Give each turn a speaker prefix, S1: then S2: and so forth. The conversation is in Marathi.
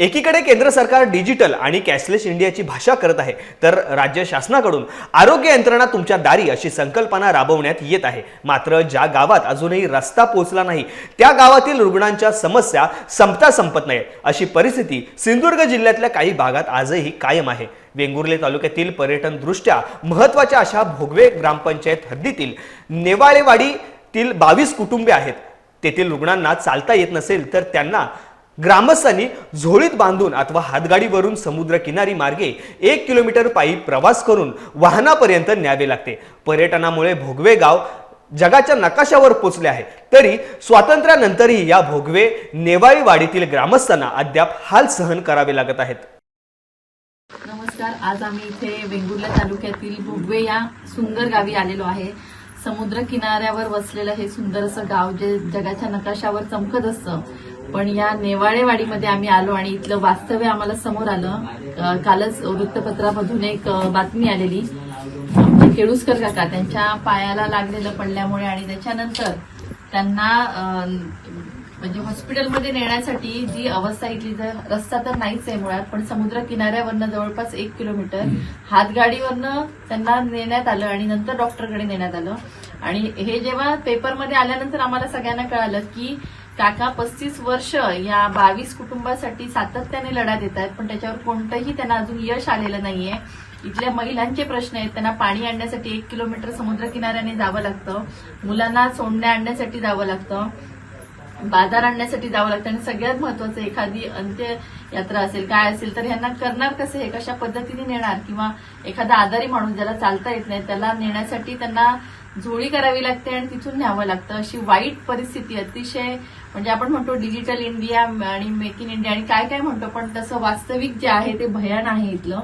S1: एकीकडे केंद्र सरकार डिजिटल आणि कॅशलेस इंडियाची भाषा करत आहे तर राज्य शासनाकडून आरोग्य यंत्रणा तुमच्या दारी अशी संकल्पना राबवण्यात येत आहे. मात्र ज्या गावात अजूनही रस्ता पोहोचला नाही त्या गावातील रुग्णांच्या समस्या संपता संपत नाहीत. अशी परिस्थिती सिंधुदुर्ग जिल्ह्यातल्या काही भागात आजही कायम आहे. वेंगुर्ले तालुक्यातील पर्यटन दृष्ट्या महत्त्वाच्या अशा भोगवे ग्रामपंचायत हद्दीतील नेवाळेवाडीतील बावीस कुटुंबे आहेत. तेथील रुग्णांना चालता येत नसेल तर त्यांना ग्रामस्थांनी झोळीत बांधून अथवा हातगाडीवरून समुद्र किनारी मार्गे एक किलोमीटर पायी प्रवास करून वाहनापर्यंत न्यावे लागते. पर्यटनामुळे भोगवे गाव जगाच्या नकाशावर पोचले आहे. तरी स्वातंत्र्यानंतरही या भोगवे नेवाळीवाडीतील ग्रामस्थांना अद्याप हाल सहन करावे लागत आहेत.
S2: नमस्कार आज आम्ही इथे वेंगुर्ला तालुक्यातील भोगवे या सुंदर गावी आलेलो आहे. समुद्र किनाऱ्यावर वसलेलं हे सुंदर असं गाव जे जगाच्या नकाशावर चमकत असतं. पण या नेवाळेवाडीमध्ये आम्ही आलो आणि इथलं वास्तव्य आम्हाला समोर आलं. कालच वृत्तपत्रामधून एक बातमी आलेली. केळुसकर काका त्यांच्या पायाला लागलेलं पडल्यामुळे आणि त्याच्यानंतर त्यांना म्हणजे हॉस्पिटलमध्ये नेण्यासाठी जी अवस्था इथली तर रस्ता तर नाहीच आहे मुळात पण समुद्र किनाऱ्यावरनं जवळपास एक किलोमीटर. हातगाडीवरनं त्यांना नेण्यात आलं आणि नंतर डॉक्टरकडे नेण्यात आलं. आणि हे जेव्हा पेपरमध्ये आल्यानंतर आम्हाला सगळ्यांना कळालं की काका पस्तीस वर्ष या बावीस कुटुंबासाठी सातत्याने लढा देत आहेत पण त्याच्यावर कोणतंही त्यांना अजून यश आलेलं नाहीये. इथल्या महिलांचे प्रश्न आहेत त्यांना पाणी आणण्यासाठी एक किलोमीटर समुद्र किनाऱ्याने जावं लागतं. मुलांना सोडण्या आणण्यासाठी जावं लागतं. बाजार आणण्यासाठी जावं लागतं आणि सगळ्यात महत्वाचं एखादी अंत्ययात्रा असेल काय असेल तर ह्यांना करणार कसे हे कशा पद्धतीने नेणार? किंवा एखादा आजारी माणूस ज्याला चालता येत नाही त्याला नेण्यासाठी त्यांना झोळी करावी लागते आणि तिथून न्यावं लागतं. अशी वाईट परिस्थिती अतिशय म्हणजे आपण म्हणतो डिजिटल इंडिया आणि मेक इन इंडिया आणि काय काय म्हणतो पण तसं वास्तविक जे आहे ते भयान आहे इथलं.